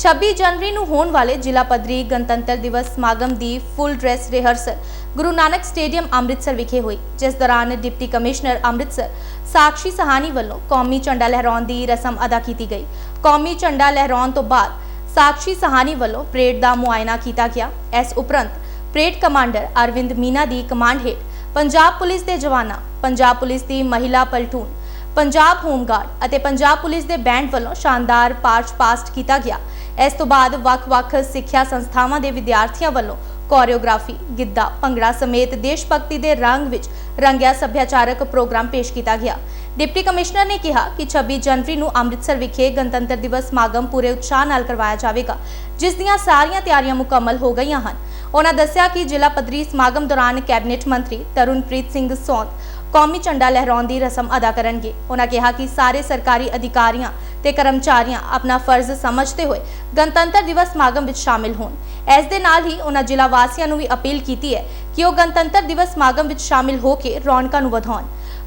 26 ਜਨਵਰੀ ਨੂੰ ਹੋਣ ਵਾਲੇ ਜ਼ਿਲ੍ਹਾ ਪੱਧਰੀ ਗਣਤੰਤਰ ਦਿਵਸ ਸਮਾਗਮ ਦੀ full dress rehearsal Guru Nanak stadium Amritsar ਵਿਖੇ ਹੋਈ, ਜਿਸ ਦੌਰਾਨ ਡਿਪਟੀ ਕਮਿਸ਼ਨਰ ਅੰਮ੍ਰਿਤਸਰ ਸਾਕਸ਼ੀ ਸਹਾਨੀ ਵੱਲੋਂ ਕੌਮੀ ਝੰਡਾ ਲਹਿਰਾਉਣ ਦੀ ਰਸਮ ਅਦਾ ਕੀਤੀ ਗਈ। ਕੌਮੀ ਝੰਡਾ ਲਹਿਰਾਉਣ ਤੋਂ ਬਾਅਦ ਸਾਕਸ਼ੀ ਸਹਾਨੀ ਵੱਲੋਂ ਪਰੇਡ ਦਾ ਮੁਆਇਨਾ ਕੀਤਾ ਗਿਆ। ਇਸ ਉਪਰੰਤ ਪਰੇਡ ਕਮਾਂਡਰ ਅਰਵਿੰਦ ਮੀਨਾ ਦੀ ਕਮਾਂਡ ਹੇਠ ਪੰਜਾਬ ਪੁਲਿਸ ਦੇ ਜਵਾਨਾਂ, ਪੰਜਾਬ ਪੁਲਿਸ ਦੀ ਮਹਿਲਾ ਪਲਟੂਨ ਪੰਜਾਬ ਹੋਮਗਾਰਡ ਅਤੇ ਪੰਜਾਬ ਪੁਲਿਸ ਦੇ ਬੈਂਡ ਵੱਲੋਂ ਸ਼ਾਨਦਾਰ ਪਾਰਚ ਪਾਸਟ ਕੀਤਾ ਗਿਆ। ਇਸ ਤੋਂ ਬਾਅਦ ਵੱਖ-ਵੱਖ ਸਿੱਖਿਆ ਸੰਸਥਾਵਾਂ ਦੇ ਵਿਦਿਆਰਥੀਆਂ ਵੱਲੋਂ ਕੋਰੀਓਗ੍ਰਾਫੀ, ਗਿੱਧਾ, ਭੰਗੜਾ ਸਮੇਤ ਦੇਸ਼ ਭਗਤੀ ਦੇ ਰੰਗ ਵਿੱਚ ਰੰਗਿਆ ਸੱਭਿਆਚਾਰਕ ਪ੍ਰੋਗਰਾਮ ਪੇਸ਼ ਕੀਤਾ ਗਿਆ। ਡਿਪਟੀ ਕਮਿਸ਼ਨਰ ਨੇ ਕਿਹਾ ਕਿ 26 ਜਨਵਰੀ ਨੂੰ ਅੰਮ੍ਰਿਤਸਰ ਵਿਖੇ ਗਣਤੰਤਰ ਦਿਵਸ ਸਮਾਗਮ ਪੂਰੇ ਉਤਸ਼ਾਹ ਨਾਲ ਕਰਵਾਇਆ ਜਾਵੇਗਾ, ਜਿਸ ਦੀਆਂ ਸਾਰੀਆਂ ਤਿਆਰੀਆਂ ਮੁਕੰਮਲ ਹੋ ਗਈਆਂ ਹਨ। ਉਹਨਾਂ ਦੱਸਿਆ ਕਿ ਜ਼ਿਲ੍ਹਾ ਪੱਧਰੀ ਸਮਾਗਮ ਦੌਰਾਨ ਕੈਬਨਿਟ ਮੰਤਰੀ ਤਰੁਣਪ੍ਰੀਤ ਸਿੰਘ ਸੌਂਦ ਕੌਮੀ ਝੰਡਾ ਲਹਿਰਾਉਣ ਦੀ ਰਸਮ ਅਦਾ ਕਰਨਗੇ। ਉਹਨਾਂ ਕਿਹਾ ਕਿ ਸਾਰੇ ਸਰਕਾਰੀ ਅਧਿਕਾਰੀਆਂ ਤੇ ਕਰਮਚਾਰੀਆਂ ਆਪਣਾ ਫਰਜ਼ ਸਮਝਦੇ ਹੋਏ ਗਣਤੰਤਰ ਦਿਵਸ ਸਮਾਗਮ ਵਿੱਚ ਸ਼ਾਮਿਲ ਹੋਣ। ਇਸ ਦੇ ਨਾਲ ਹੀ ਉਹਨਾਂ ਜ਼ਿਲ੍ਹਾ ਵਾਸੀਆਂ ਨੂੰ ਵੀ ਅਪੀਲ ਕੀਤੀ ਹੈ ਕਿ ਉਹ ਗਣਤੰਤਰ ਦਿਵਸ ਸਮਾਗਮ ਵਿੱਚ ਸ਼ਾਮਿਲ ਹੋ ਕੇ ਰੌਣਕਾਂ ਨੂੰ ਵਧਾਉਣ।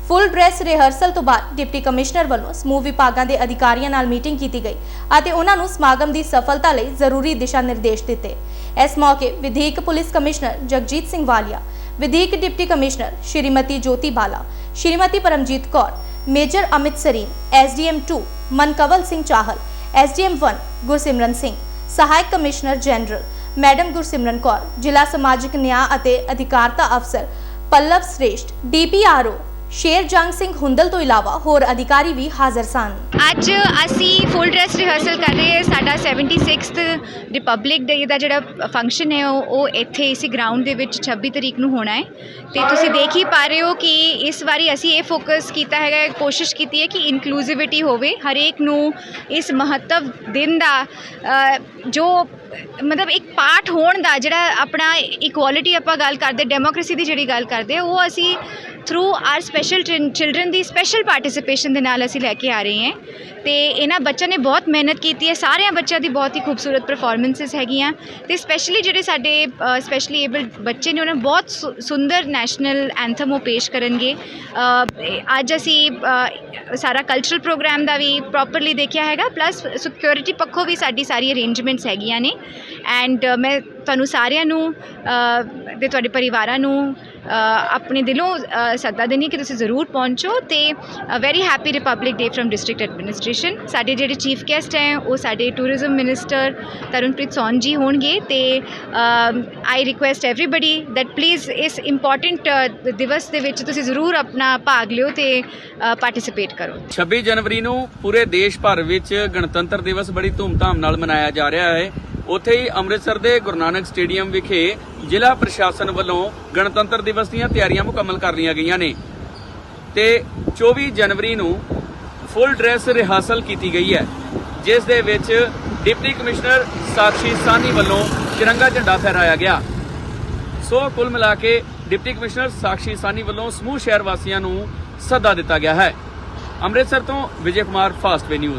ਫੁੱਲ ਡਰੈਸ ਰਿਹਰਸਲ ਤੋਂ ਬਾਅਦ ਡਿਪਟੀ ਕਮਿਸ਼ਨਰ ਵੱਲੋਂ ਸਮੂਹ ਵਿਭਾਗਾਂ ਦੇ ਅਧਿਕਾਰੀਆਂ ਨਾਲ ਮੀਟਿੰਗ ਕੀਤੀ ਗਈ ਅਤੇ ਉਹਨਾਂ ਨੂੰ ਸਮਾਗਮ ਦੀ ਸਫਲਤਾ ਲਈ ਜ਼ਰੂਰੀ ਦਿਸ਼ਾ ਨਿਰਦੇਸ਼ ਦਿੱਤੇ। ਇਸ ਮੌਕੇ ਵਿਧੀਕ police commissioner Jagjit Singh Walia ਵਿਧੀਕ deputy commissioner Shrimati Jyoti Bala, Shrimati Paramjit Kaur, major Amit Sareen SDM 2 Mankanwal Singh Chahal SDM 1 Gursimran Singh, ਸਹਾਇਕ commissioner general, madam Gursimran Kaur, ਜ਼ਿਲ੍ਹਾ ਸਮਾਜਿਕ ਨਿਆਂ ਅਤੇ ਅਧਿਕਾਰਤਾ ਅਫਸਰ ਪੱਲਵ ਸ੍ਰੇਸ਼ਟ ਡੀਪੀਆਰਓ ਸ਼ੇਰ ਜੰਗ ਸਿੰਘ ਹੁੰਦਲ ਤੋਂ ਇਲਾਵਾ ਹੋਰ ਅਧਿਕਾਰੀ ਵੀ ਹਾਜ਼ਰ ਸਨ। ਅੱਜ ਅਸੀਂ ਫੁੱਲ ਡਰੈਸ ਰਿਹਰਸਲ ਕਰ ਰਹੇ ਹਾਂ। ਸਾਡਾ 76th ਰਿਪਬਲਿਕ ਡੇ ਦਾ ਜਿਹੜਾ ਫੰਕਸ਼ਨ ਹੈ, ਉਹ ਉਹ ਇੱਥੇ ਇਸੇ ਗਰਾਊਂਡ ਦੇ ਵਿੱਚ 26 ਤਰੀਕ ਨੂੰ ਹੋਣਾ ਹੈ। ਤੇ ਤੁਸੀਂ ਦੇਖ ਹੀ ਪਾ ਰਹੇ ਹੋ ਕਿ ਇਸ ਵਾਰੀ ਅਸੀਂ ਇਹ ਫੋਕਸ ਕੀਤਾ ਹੈਗਾ, ਕੋਸ਼ਿਸ਼ ਕੀਤੀ ਹੈ ਕਿ ਇਨਕਲੂਸਿਵਿਟੀ ਹੋਵੇ। ਹਰੇਕ ਨੂੰ ਇਸ ਮਹੱਤਵ ਦਿਨ ਦਾ ਜੋ ਮਤਲਬ ਇੱਕ ਪਾਰਟ ਹੋਣ ਦਾ ਜਿਹੜਾ ਆਪਣਾ ਇਕੁਆਲਿਟੀ ਆਪਾਂ ਗੱਲ ਕਰਦੇ ਡੈਮੋਕ੍ਰੇਸੀ ਦੀ ਜਿਹੜੀ ਗੱਲ ਕਰਦੇ ਉਹ ਅਸੀਂ ਥਰੂ ਆਰ ਸਪੈਸ਼ਲ ਚਿਲਡਰਨ ਦੀ ਸਪੈਸ਼ਲ ਪਾਰਟਿਸਿਪੇਸ਼ਨ ਦੇ ਨਾਲ ਅਸੀਂ ਲੈ ਕੇ ਆ ਰਹੇ ਹਾਂ ਤੇ ਇਹਨਾਂ ਬੱਚਿਆਂ ਨੇ ਬਹੁਤ ਮਿਹਨਤ ਕੀਤੀ ਹੈ, ਸਾਰਿਆਂ ਬੱਚਿਆਂ ਦੀ ਬਹੁਤ ਹੀ ਖੂਬਸੂਰਤ ਪਰਫਾਰਮੈਂਸਸ ਹੈਗੀਆਂ ਤੇ ਸਪੈਸ਼ਲੀ ਜਿਹੜੇ ਸਾਡੇ ਸਪੈਸ਼ਲੀ ਏਬਲਡ ਬੱਚੇ ਨੇ ਉਹਨਾਂ ਨੇ ਬਹੁਤ ਸੁ- ਸੁੰਦਰ ਨੈਸ਼ਨਲ ਐਂਥਮ ਉਹ ਪੇਸ਼ ਕਰਨਗੇ। ਅੱਜ ਅਸੀਂ ਸਾਰਾ ਕਲਚਰਲ ਪ੍ਰੋਗਰਾਮ ਦਾ ਵੀ ਪ੍ਰੋਪਰਲੀ ਦੇਖਿਆ ਹੈਗਾ ਪਲੱਸ ਸਿਕਿਉਰਿਟੀ ਪੱਖੋਂ ਵੀ ਸਾਡੀ ਸਾਰੀ ਅਰੇਂਜਮੈਂਟਸ ਹੈਗੀਆਂ ਨੇ। ਐਂਡ ਮੈਂ ਤੁਹਾਨੂੰ ਸਾਰਿਆਂ ਨੂੰ ਅ, ਤੇ ਤੁਹਾਡੇ ਪਰਿਵਾਰਾਂ ਨੂੰ ਆਪਣੇ ਦਿਲੋਂ ਸੱਦਾ ਦੇਣੀ ਕਿ ਤੁਸੀਂ ਜ਼ਰੂਰ ਪਹੁੰਚੋ ਤੇ very happy republic day from district administration ਸਾਡੇ ਜਿਹੜੇ ਚੀਫ ਗੈਸਟ ਹੈ ਉਹ ਸਾਡੇ ਟੂਰਿਜ਼ਮ ਮਿਨਿਸਟਰ ਤਰਨਪ੍ਰੀਤ ਸੌਨ ਜੀ ਹੋਣਗੇ ਤੇ I request everybody that please ਇਸ ਇੰਪੋਰਟੈਂਟ ਦਿਵਸ ਦੇ ਵਿੱਚ ਤੁਸੀਂ ਜ਼ਰੂਰ ਆਪਣਾ ਭਾਗ ਲਿਓ ਤੇ ਪਾਰਟਿਸਿਪੇਟ ਕਰੋ। 26 ਜਨਵਰੀ ਨੂੰ ਪੂਰੇ ਦੇਸ਼ ਭਰ ਵਿੱਚ ਗਣਤੰਤਰ ਦਿਵਸ ਬੜੀ ਧੂਮਧਾਮ ਨਾਲ ਮਨਾਇਆ ਜਾ ਰਿਹਾ ਹੈ। ਉੱਥੇ ਹੀ ਅੰਮ੍ਰਿਤਸਰ ਦੇ ਗੁਰੂ ਨਾਨਕ ਸਟੇਡੀਅਮ ਵਿਖੇ ਜ਼ਿਲ੍ਹਾ ਪ੍ਰਸ਼ਾਸਨ ਵੱਲੋਂ ਗਣਤੰਤਰ ਦਿਵਸ ਦੀਆਂ ਤਿਆਰੀਆਂ ਮੁਕੰਮਲ ਕਰ ਲਈਆਂ ਗਈਆਂ ਨੇ। ਤੇ 24 ਜਨਵਰੀ ਨੂੰ ਫੁੱਲ ਡਰੈਸ ਰਿਹਰਸਲ ਕੀਤੀ ਗਈ ਹੈ, ਜਿਸ ਦੇ ਵਿੱਚ ਡਿਪਟੀ ਕਮਿਸ਼ਨਰ ਸਾਕਸ਼ੀ ਸਾਨੀ ਵੱਲੋਂ ਤਿਰੰਗਾ ਝੰਡਾ ਫਹਿਰਾਇਆ ਗਿਆ। ਸੋ ਕੁੱਲ ਮਿਲਾ ਕੇ ਡਿਪਟੀ ਕਮਿਸ਼ਨਰ ਸਾਕਸ਼ੀ ਸਾਨੀ ਵੱਲੋਂ ਸਮੂਹ ਸ਼ਹਿਰ ਵਾਸੀਆਂ ਨੂੰ ਸੱਦਾ ਦਿੱਤਾ ਗਿਆ ਹੈ। ਅੰਮ੍ਰਿਤਸਰ ਤੋਂ Vijay Kumar fast way news